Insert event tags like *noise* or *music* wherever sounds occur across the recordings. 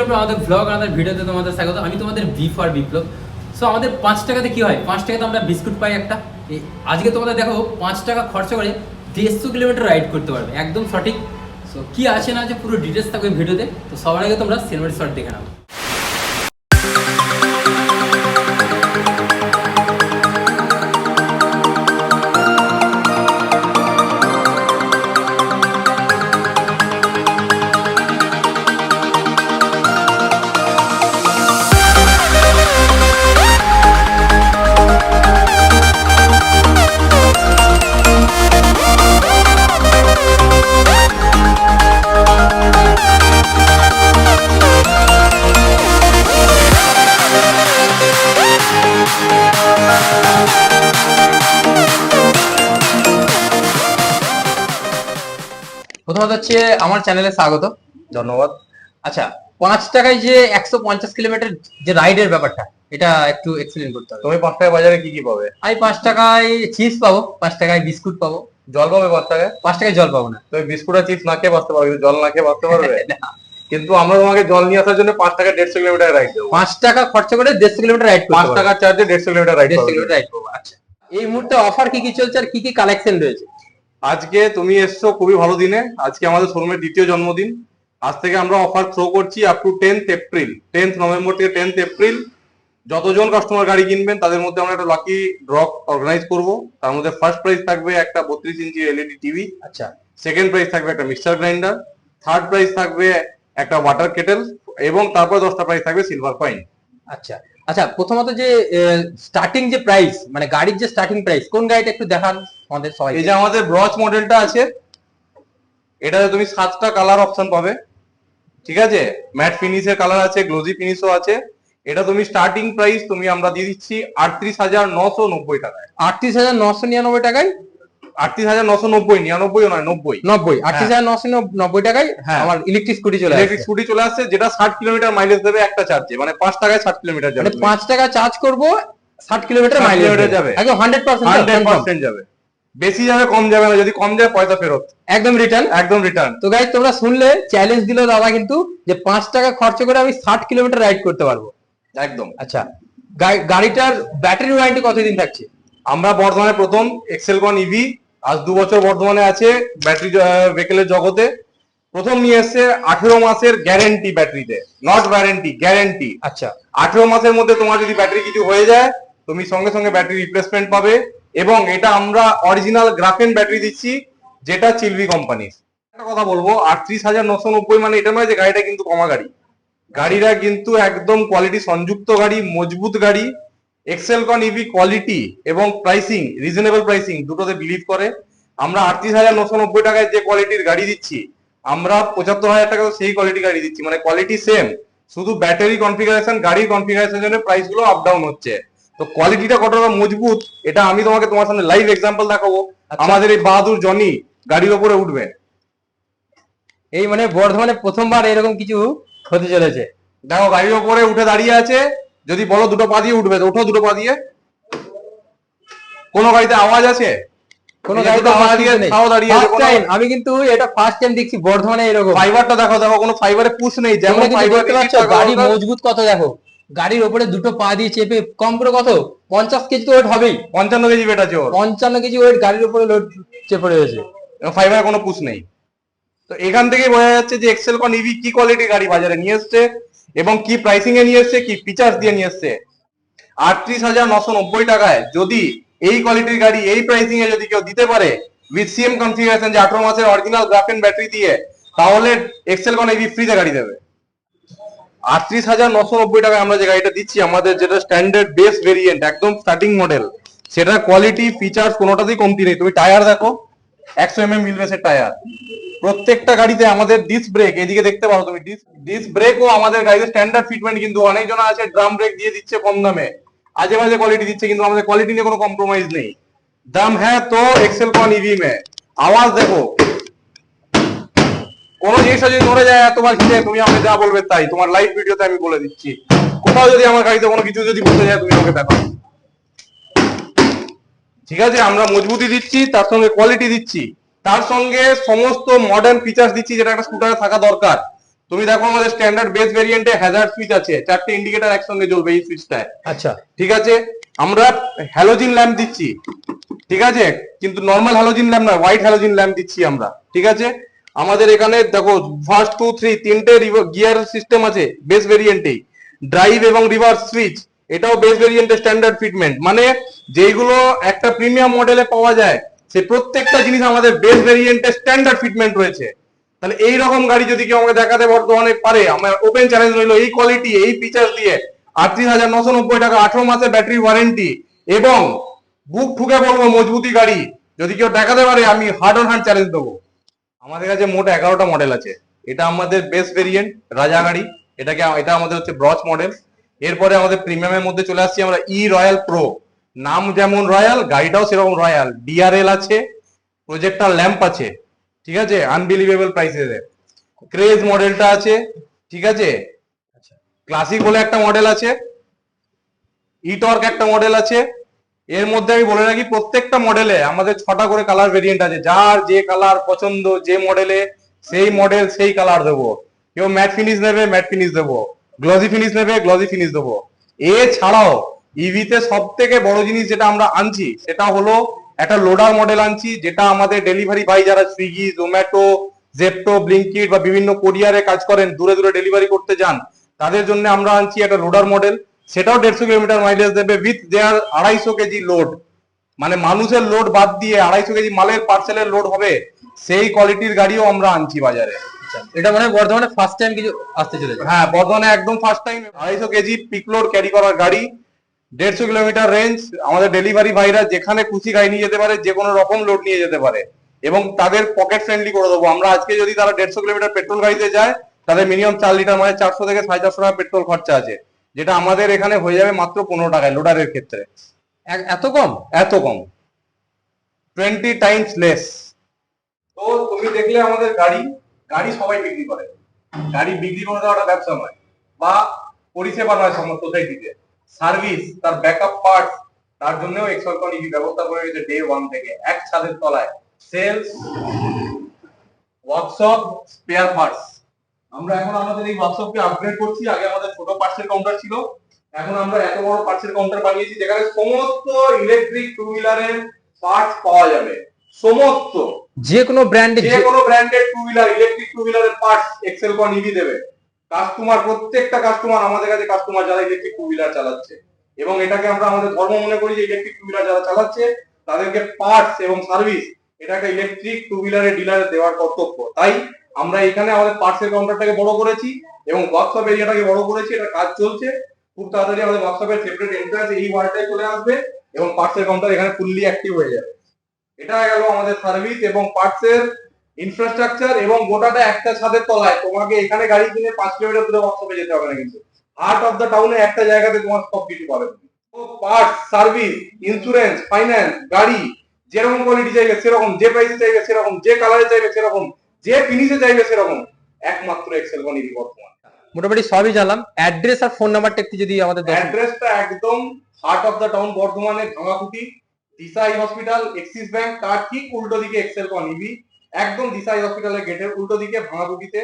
Welcome to আমাদের blog আমাদের ভিডিওতে তোমাদের স্বাগত। আমি তোমাদের বি ফর বিপ্লব। সো আমাদের পাঁচ টাকাতে কী হয়? পাঁচ টাকাতে আমরা বিস্কুট পাই একটা। আজকে তোমাদের দেখো পাঁচ টাকা খরচা করে দেড়শো কিলোমিটার রাইড করতে পারবে। একদম সঠিক। সো কী আছে না আছে পুরো ডিটেলস থাকবে ভিডিওতে। তো সবার আগে তোমরা সিনেমাটি শর্ট দেখে নাও। প্রথমত হচ্ছে আমার চ্যানেলে স্বাগত। ধন্যবাদ। আচ্ছা পাঁচ টাকায় যে একশো পঞ্চাশ কিলোমিটার যে রাইডের ব্যাপারটা এটা একটু এক্সপ্লেন করতে হবে। তুমি পাঁচ টাকা বাজারে কি কি পাবে? আমি পাঁচ টাকায় চিপস পাবো পাঁচ টাকায় বিস্কুট পাবো। জল পাবে পাঁচ টাকায় পাঁচ টাকায় জল পাবো না। তুমি বিস্কুট আর চিপস না খেয়ে বাঁচতে পারবে জল না খেয়ে বাঁচতে পারবে? *laughs* কিন্তু আমরা তোমাকে জল নিয়ে আসার জন্য পাঁচ টাকা দেড়শো কিলোমিটার রাইড দেবো। পাঁচ টাকা খরচা করে দেড়শো কিলোমিটার রাইড পাঁচ টাকার চার্জে দেড়শো কিলোমিটার রাইড দেড়শো কিলোমিটার রাইড করব আচ্ছা। এই মুহূর্তে অফার কি কি চলছে আর কি কি কালেকশন রয়েছে? আজকে তুমি এসছো খুবই ভালো দিনে। আজকে আমাদের শোরুমের দ্বিতীয় জন্মদিন। আজ থেকে আমরা অফার থ্রো করছি up to tenth April tenth November থেকে টেন্থ এপ্রিল যতজন কাস্টমার গাড়ি কিনবেন তাদের মধ্যে আমরা একটা লাকি ড্র অর্গানাইজ করব। তার মধ্যে ফার্স্ট প্রাইজ থাকবে একটা বত্রিশ ইঞ্চি এলইডি টিভি আচ্ছা। সেকেন্ড প্রাইজ থাকবে একটা মিক্সার গ্রাইন্ডার থার্ড প্রাইজ থাকবে একটা ওয়াটার কেটেল এবং তারপর দশটা প্রাইজ থাকবে সিলভার কয়েন আচ্ছা। আচ্ছা প্রথমত যে স্টার্টিং যে প্রাইস মানে গাড়ির যে স্টার্টিং প্রাইস কোন গাড়িটা একটু দেখান আমাদের সবাই এই যে আমাদের ব্রজ মডেলটা আছে এটাতে তুমি সাতটা কালার অপশন পাবে ঠিক আছে? ম্যাট ফিনিশের কালার আছে গ্লোজি ফিনিশও আছে। এটা তুমি স্টার্টিং প্রাইস তুমি আমরা দিয়ে দিচ্ছি আটত্রিশ হাজার নশো নব্বই টাকায়। আটত্রিশ হাজার নশো নিরানব্বই টাকায়? আটত্রিশ হাজার নশো নব্বই নিরানব্বই নয় নব্বই। নব্বই। আটত্রিশ হাজার নশো নব্বই টাকায় হ্যাঁ। আমার ইলেকট্রিক স্কুটি চলে ইলেকট্রিক আসছে। স্কুটি চলে আসছে যেটা ষাট কিলোমিটার মাইলেজ দেবে একটা চার্জে মানে পাঁচ টাকায় ষাট কিলোমিটার যাবে মানে পাঁচ টাকা চার্জ করব ষাট কিলোমিটার মাইলেজ যাবে। একদম হান্ড্রেড হান্ড্রেড পার্সেন্ট পার্সেন্ট যাবে। বেশি যাবে কম যাবে না। যদি কম যায় পয়সা ফেরত। একদম রিটার্ন একদম রিটার্ন তো গাইজ তোমরা শুনলে চ্যালেঞ্জ দিল দাদা কিন্তু যে পাঁচ টাকা খরচ করে আমি ষাট কিলোমিটার রাইড করতে পারব। একদম। আচ্ছা গাড়িটার ব্যাটারি ওয়ারেন্টি কতদিন থাকছে? আমরা বর্ধমানে প্রথম এক্সেলকন ইভি আজ দু বছর বর্ধমানে আছে ব্যাটারি ভেহিকেলের জগতে। প্রথম নিয়ে এসছে আঠেরো মাসের গ্যারেন্টি ব্যাটারিতে নট ওয়ারেন্টি গ্যারেন্টি আচ্ছা। আঠেরো মাসের মধ্যে তোমার যদি ব্যাটারি কিছু হয়ে যায় তুমি সঙ্গে সঙ্গে ব্যাটারি রিপ্লেসমেন্ট পাবে এবং এটা আমরা অরিজিনাল গ্রাফেন ব্যাটারি দিচ্ছি যেটা চিলভি কোম্পানির একটা কথা বলব আটত্রিশ হাজার নশো নব্বই মানে এটা নয় যে গাড়িটা কিন্তু কমা গাড়ি। গাড়িটা কিন্তু একদম কোয়ালিটি সংযুক্ত গাড়ি মজবুত গাড়ি এক্সেলকন ইভি কোয়ালিটি এবং প্রাইসিং রিজনেবল প্রাইসিং দুটোতে বিলিভ করে। আমরা আটত্রিশ হাজার নশো নব্বই টাকায় যে কোয়ালিটির গাড়ি দিচ্ছি আমরা পঁচাত্তর হাজার টাকা সেই কোয়ালিটি গাড়ি দিচ্ছি। মানে কোয়ালিটি সেম শুধু ব্যাটারি কনফিগারেশন গাড়ির কনফিগারেশনের জন্য প্রাইসগুলো আপ ডাউন হচ্ছে। তো কোয়ালিটিটা কতটা মজবুত এটা আমি তোমাকে তোমার সামনে লাইভ এক্সাম্পল দেখাবো। আচ্ছা। আমাদের এই বাহাদুর জনি গাড়ির ওপরে উঠবে। এই মানে বর্ধমানে প্রথমবার এরকম কিছু হতে চলেছে। দেখো গাড়ির ওপরে উঠে দাঁড়িয়ে আছে। যদি বলো দুটো পা দিয়ে উঠবে ওঠো দুটো পা দিয়ে। কোনো গাড়িতে আওয়াজ আছে? দুটো পা দিয়ে নেই। তাও দাঁড়িয়ে আছে First কোনো- time, আমি কিন্তু এটা ফার্স্ট টাইম দেখছি বর্ধমানে এরকম। ফাইবারটা দেখো দেখো কোনো ফাইবারে পুশ নেই যেমন ফাইবার গাড়ি মজবুত কত দেখো। গাড়ির ওপরে দুটো পা দিয়ে চেপে কম করে কত? পঞ্চাশ কেজি তো ওয়েট হবেই। পঞ্চান্ন কেজি বেট আছে ওর। পঞ্চান্ন কেজি ওয়েট গাড়ির উপরে লোড চেপে রয়েছে। ফাইবারে কোনো পুশ নেই। তো এখান থেকে বোঝা যাচ্ছে যে এক্সেল কন ইভি কি কোয়ালিটি গাড়ি বাজারে নিয়ে এসছে। এবং কি প্রাইসিং এ নিয়ে এসছে, কি ফিচার্স দিয়ে নিয়ে এসছে। আটত্রিশ হাজার নশো নব্বই টাকায় যদি এই কোয়ালিটির গাড়ি, এই প্রাইসিং এ যদি কেউ দিতে পারে উইথ সিএম কনফিগারেশন যে আঠারো মাসের অরিজিনাল গ্রাফেন ব্যাটারি দিয়ে, তাহলে এক্সেল কন ইভি ফ্রিতে গাড়ি দেবে। আটত্রিশ হাজার নশো নব্বই টাকায় আমরা যে গাড়িটা দিচ্ছি, আমাদের যেটা স্ট্যান্ডার্ড বেস ভেরিয়েন্ট একদম স্টার্টিং মডেল সেটা কোয়ালিটি ফিচার্স কোনোটাতেই কমতি নেই। তুমি টায়ার দেখো একশো এম এম মিলবেসের টায়ার প্রত্যেকটা গাড়িতে আমাদের ডিস্ক ব্রেক এদিকে দেখতে পারো তুমি ডিস্ক ব্রেকও আমাদের গাড়িতে স্ট্যান্ডার্ড ফিটমেন্ট কিন্তু অনেকজন আছে ড্রাম ব্রেক দিয়ে দিচ্ছে কম দামে। আজে বাজে কোয়ালিটি দিচ্ছে কিন্তু আমাদের কোয়ালিটি নিয়ে কোনো কম্প্রোমাইজ নেই। দাম হ্যাঁ তো এক্সেল কন ইভি মে আওয়াজ দেখো। কোন জিনিসটা যদি নড়ে যায় এতবার খিদে তুমি আমাকে যা বলবে তাই, তোমার লাইভ ভিডিওতে আমি বলে দিচ্ছি। কোথাও যদি আমার গাড়িতে কোনো কিছু যদি বলতে যায়, তুমি আমাকে দেখো ঠিক আছে আমরা মজবুতি দিচ্ছি তার সঙ্গে কোয়ালিটি দিচ্ছি। তার সঙ্গে সমস্ত মডার্ন ফিচার্স দিচ্ছি যেটা একটা স্কুটারে থাকা দরকার। তুমি দেখো আমাদের স্ট্যান্ডার্ড বেস ভেরিয়েন্টে হ্যাজার্ড সুইচ আছে চারটে ইন্ডিকেটর একসঙ্গে জ্বলবে এই সুইচটায় আচ্ছা। ঠিক আছে আমরা হ্যালোজিন ল্যাম্প দিচ্ছি। ঠিক আছে কিন্তু নর্মাল হ্যালোজিন ল্যাম্প না হোয়াইট হ্যালোজিন ল্যাম্প দিচ্ছি আমরা। ঠিক আছে আমাদের এখানে দেখো ফার্স্ট টু থ্রি তিনটে গিয়ার সিস্টেম আছে বেস ভেরিয়েন্টেই ড্রাইভ এবং রিভার্স সুইচ এটাও বেস ভেরিয়েন্টের স্ট্যান্ডার্ড ফিটমেন্ট মানে যেইগুলো একটা প্রিমিয়াম মডেলে পাওয়া যায় সে প্রত্যেকটা জিনিস আমাদের বেস ভেরিয়েন্টের স্ট্যান্ডার্ড ফিটমেন্ট রয়েছে। তাহলে এই রকম গাড়ি যদি কেউ আমাকে দেখাতে বর্তমানে পারে, আমার ওপেন চ্যালেঞ্জ রইল এই কোয়ালিটি এই ফিচার্স দিয়ে, আটত্রিশ হাজার নশো নব্বই টাকা, আঠারো মাসের ব্যাটারি ওয়ারেন্টি এবং বুক ঠুকে বলব মজবুতি গাড়ি, যদি কেউ দেখাতে পারে, আমি হার্ড অন হার্ড চ্যালেঞ্জ দেবো। আমাদের কাছে মোট এগারোটা মডেল আছে। এটা আমাদের বেস্ট ভেরিয়েন্ট রাজা গাড়ি। এটাকে, এটা আমাদের হচ্ছে ব্রজ মডেল এরপরে আমাদের প্রিমিয়ামের মধ্যে চলে আসছি আমরা ই রয়্যাল প্রো নাম যেমন রয়্যাল গাড়িটাও সেরকম রয়্যাল। ডিআরএল আছে প্রজেক্টার ল্যাম্প আছে ঠিক আছে? আনবিলিভেবল প্রাইসেস ক্রেজ মডেলটা আছে ঠিক আছে? ক্লাসিক বলে একটা মডেল আছে ইটর্ক একটা মডেল আছে। এর মধ্যে আমি বলে রাখি প্রত্যেকটা মডেলে আমাদের ছটা করে কালার ভেরিয়েন্ট আছে। যার যে কালার পছন্দ যে মডেলে সেই মডেল সেই কালার দেবো। কেউ ম্যাট ফিনিশ নেবে ম্যাট ফিনিশ দেবো। গ্লসি ফিনিশ নেবে গ্লজি ফিনিশ দেবো। এছাড়াও ইভিতে সব থেকে বড় জিনিস যেটা আমরা আনছি, সেটা হলো একটা লোডার মডেল আনছি, যেটা আমাদের ডেলিভারি ভাই যারা সুইগি জোম্যাটো জেপটো ব্লিঙ্কিট বা বিভিন্ন কোরিয়ারে কাজ করেন, দূরে দূরে ডেলিভারি করতে যান, তাদের জন্য আমরা আনছি একটা লোডার মডেল সেটাও দেড়শো কিলোমিটার মাইলেজ দেবে উইথ দেয়ার আড়াইশো কেজি লোড মানে মানুষের লোড বাদ দিয়ে আড়াইশো কেজি মালের পার্সেলের লোড হবে, সেই কোয়ালিটির গাড়িও আমরা আনছি বাজারে। এটা মানে বর্তমানে ফার্স্ট টাইম কিছু আসতে চলেছে। হ্যাঁ বর্ধমানে একদম ফার্স্ট টাইম আড়াইশো কেজি পিক লোড ক্যারি করার গাড়ি দেড়শো কিলোমিটার রেঞ্জ আমাদের ডেলিভারি ভাইরা যেখানে খুশি গাড়ি নিয়ে যেতে পারে যে কোনো রকম লোড নিয়ে যেতে পারে। এবং তাদের পকেট ফ্রেন্ডলি করে দেবো। আমরা আজকে যদি তারা দেড়শো কিলোমিটার পেট্রোল গাড়িতে যায় তাদের মিনিমাম চার লিটার মানে চারশো থেকে সাড়ে চারশো টাকা পেট্রোল খরচা আছে। যেটা আমাদের এখানে হয়ে যাবে মাত্র পনেরো টাকায় লোডারের ক্ষেত্রে। এত কম? এত কম। টোয়েন্টি টাইমস লেস তো তুমি দেখলে আমাদের গাড়ি গাড়ি সবাই বিক্রি করে। গাড়ি বিক্রি করে দেওয়াটা ব্যবসা নয়। বা পরিষেবা নয় সমস্ত সোসাইটিতে সার্ভিস তার ব্যাকআপ পার্টস তার জন্যও ব্যবস্থা করে রেখেছে ডে ওয়ান থেকে। এক ছাদের তলায়। সেলস ওয়ার্কশপ স্পেয়ার পার্টস আমরা এখন আমাদের এই ওয়ার্কশপকে আপগ্রেড করছি। আগে আমাদের ছোট পার্টসের কাউন্টার ছিল। এখন আমরা এত বড় পার্টসের কাউন্টার বানিয়েছি, যেখানে সমস্ত ইলেকট্রিক টু হুইলারের পার্টস পাওয়া যাবে। সমস্ত। যে কোনো ব্র্যান্ডে যে কোনো branded two wheeler electric two হুইলারের parts Excel কন ইভি দেবে। কাস্টমার প্রত্যেকটা কাস্টমার আমাদের কাছে কাস্টমার যারা ইলেকট্রিক টু হুইলার চালাচ্ছে। এবং এটাকে আমরা আমাদের ধর্ম মনে করি যে ইলেকট্রিক টু হুইলার যারা চালাচ্ছে, তাদেরকে পার্টস এবং সার্ভিস এটাকে ইলেকট্রিক টু হুইলারের ডিলারে দেওয়ার কর্তব্য। তাই আমরা এখানে আমাদের পার্টসের কাউন্টারটাকে বড় করেছি এবং ওয়ার্কশপ এরিয়াটাকে বড় করেছি, এটা কাজ চলছে। খুব তাড়াতাড়ি আমাদের ওয়ার্কশপের সেপারেট এন্ট্রান্স এই ওয়ার্ডটায় চলে আসবে এবং পার্টসের কাউন্টার এখানে ফুললি অ্যাক্টিভ হয়ে যাবে। এটা গেল আমাদের সার্ভিস এবং পার্টসের ইনফ্রাস্ট্রাকচার এবং গোটাটা একটা ছাদের তলায়। তোমাকে এখানে গাড়ি কিনে পাঁচ কিলোমিটার দূরে ওয়ার্কশপে যেতে হবে না কিন্তু। হার্ট অফ দ্য টাউনে একটা জায়গাতে তোমার সব কিছু পাবে। পার্টস সার্ভিস ইন্স্যুরেন্স ফাইন্যান্স গাড়ি যেরকম কোয়ালিটি চাইবে সেরকম যে প্রাইসে চাইবে সেরকম যে কালারে চাইবে সেরকম যে ফিনিশে চাইবে সেরকম একমাত্র এক্সেল কনিরি বর্তমান মোটামুটি সবই জানলাম। অ্যাড্রেস আর ফোন নাম্বারটা একটু যদি আমাদের অ্যাড্রেসটা একদম হার্ট অফ দ্য টাউন বর্ধমানে ভাঙাকুটি। দিশাই হসপিটাল এক্সিস ব্যাংক তার ঠিক উল্টো দিকে এক্সেল কন ইবি একদম দিশাই হসপিটালের গেটের উল্টো দিকে ভাঙাকুটিতে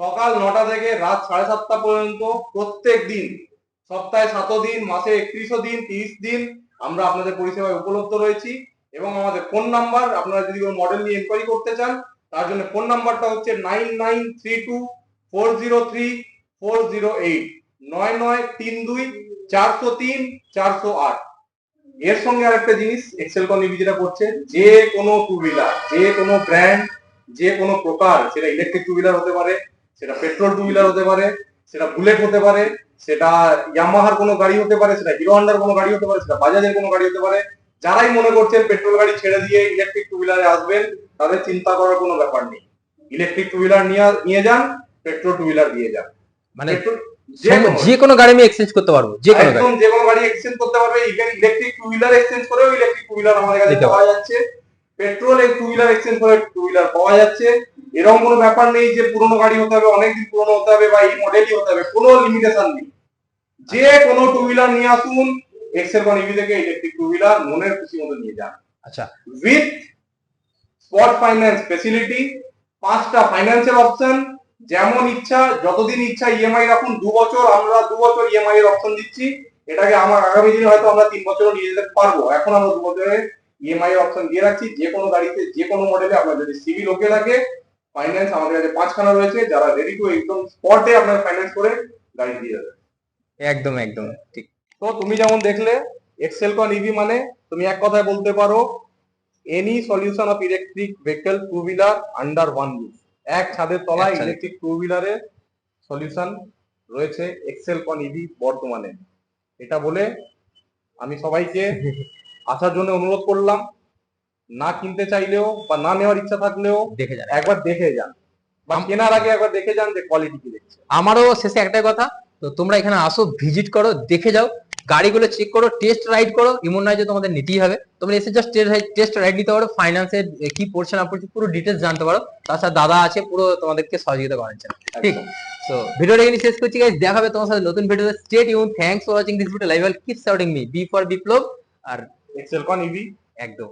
সকাল নটা থেকে রাত সাড়ে সাতটা পর্যন্ত প্রত্যেক দিন, সপ্তাহে সাত দিন, মাসে একত্রিশও দিন, তিরিশ দিন আমরা আপনাদের পরিষেবায় উপলব্ধ রয়েছি। এবং আমাদের ফোন নাম্বার আপনারা যদি কোনো মডেল নিয়ে এনকোয়ারি করতে চান, তার জন্য ফোন নাম্বারটা হচ্ছে nine nine three two four zero three four zero eight নয় নয় তিন দুই চারশো তিন চারশো আট। এর সঙ্গে আরেকটা জিনিস এক্সেল কন ইভি যেটা করছে যে কোনো টু হুইলার যে কোনো ব্র্যান্ড যে কোনো প্রকার সেটা ইলেকট্রিক টু হুইলার হতে পারে সেটা পেট্রোল টু হুইলার হতে পারে সেটা বুলেট হতে পারে সেটা ইয়ামাহার কোনো গাড়ি হতে পারে সেটা হিরো হন্ডার কোনো গাড়ি হতে পারে সেটা বাজাজের কোনো গাড়ি হতে পারে। যারাই মনে করছেন পেট্রোল গাড়ি ছেড়ে দিয়ে ইলেকট্রিক টু হুইলারে আসবেন তাদের চিন্তা করার কোনো ব্যাপার নেই। ইলেকট্রিক টু হুইলার নিয়ে নিয়ে যান পেট্রোল টু হুইলার দিয়ে যান। মানে যে কোনো- গাড়ি আমি এক্সচেঞ্জ করতে পারব যে কোনো গাড়ি। যে কোনো গাড়ি এক্সচেঞ্জ করতে পারবে। Even electric two wheeler exchange করেও ইলেকট্রিক টু হুইলার আমাদের কাছে পাওয়া যাচ্ছে। পেট্রোল টু হুইলার এক্সচেঞ্জ করে টু হুইলার পাওয়া যাচ্ছে। এরকম কোনো ব্যাপার নেই যে পুরনো গাড়ি হতে হবে অনেকদিন পুরনো হতে হবে বা এই মডেলই হতে হবে। কোনো লিমিটেশন নেই। যে কোনো টু হুইলার নিয়ে আসুন এক্সেল কোন ইভি থেকে ইলেকট্রিক টু হুইলার মনের খুশি মতো নিয়ে যান। আচ্ছা। উইথ স্পট ফাইন্যান্স ফেসিলিটি পাঁচটা ফাইন্যান্সিয়াল অপশন যেমন ইচ্ছা যতদিন ইচ্ছা ইএমআই রাখুন দু বছর আমরা দু বছর ইএমআই এর অপশন দিচ্ছি। এটাকে আমার আগামী দিনে হয়তো আমরা তিন বছরও নিয়ে যেতে পারব। এখন আমরা দু বছরের ইএমআই এর অপশন দিয়ে রাখছি। যে কোনো গাড়িতে যে কোনো মডেলে আপনার যদি সিভিল ওকে থাকে ফাইন্যান্স আমাদের কাছে পাঁচখানা রয়েছে। যারা রেডি টু একদম স্পটে আপনার ফাইন্যান্স করে গাড়ি দিয়ে দেবে একদম একদম ঠিক। তো তুমি যেমন দেখলে এক্সেল কন ইভি মানে তুমি এক কথায় বলতে পারো any solution of electric vehicle two wheeler under one roof এক ছাদের তলায় ইলেকট্রিক টু হুইলারের সলিউশন রয়েছে এক্সেল কন ইভি বর্তমানে। এটা বলে আমি সবাইকে *laughs* আসার জন্য অনুরোধ করলাম না কিনতে চাইলেও বা না নেওয়ার ইচ্ছা থাকলেও দেখে যান। একবার দেখে যান। বা কেনার আগে একবার দেখে যান যে কোয়ালিটি কি দেখছে আমারও শেষে একটাই কথা তো তোমরা এখানে আসো ভিজিট করো দেখে যাও। গাড়িগুলো চেক করো টেস্ট রাইড করো এমন নয় যে তোমাদের নিতেই হবে। তোমরা এসে জাস্ট টেস্ট রাইড নিতে পারো ফাইন্যান্সের কি পড়ছে না পড়ছে পুরো ডিটেলস জানতে পারো। তাছাড়া দাদা আছে পুরো তোমাদেরকে সহযোগিতা করার জন্য। ঠিক? সো তো ভিডিওটা এখানে শেষ করছি গাইস দেখা হবে তোমার সাথে নতুন ভিডিওতে stay Yoon thanks for watching this video live keep supporting me B for Biplab R Excel কন ইভি একদম।